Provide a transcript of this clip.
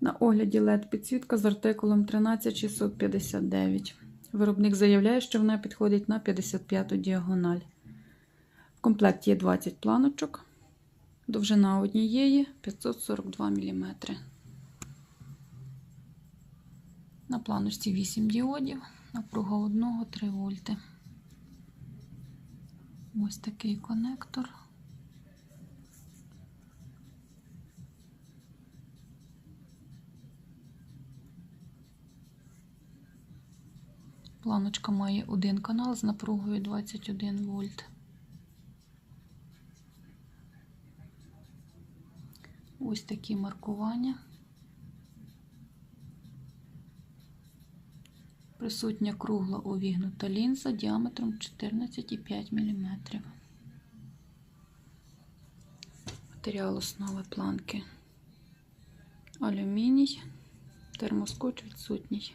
На огляді LED підсвітка з артикулом 13659. Виробник заявляє, що вона підходить на 55-ту діагональ. В комплекті є 20 планочок. Довжина однієї 542 мм. На планочці 8 діодів, напруга 1 3 вольти. Ось такий конектор. Планочка має один канал з напругою 21 вольт. Ось такі маркування. Присутня кругла увігнута лінза діаметром 14,5 мм. Матеріал основи планки алюміній, термоскоч відсутній.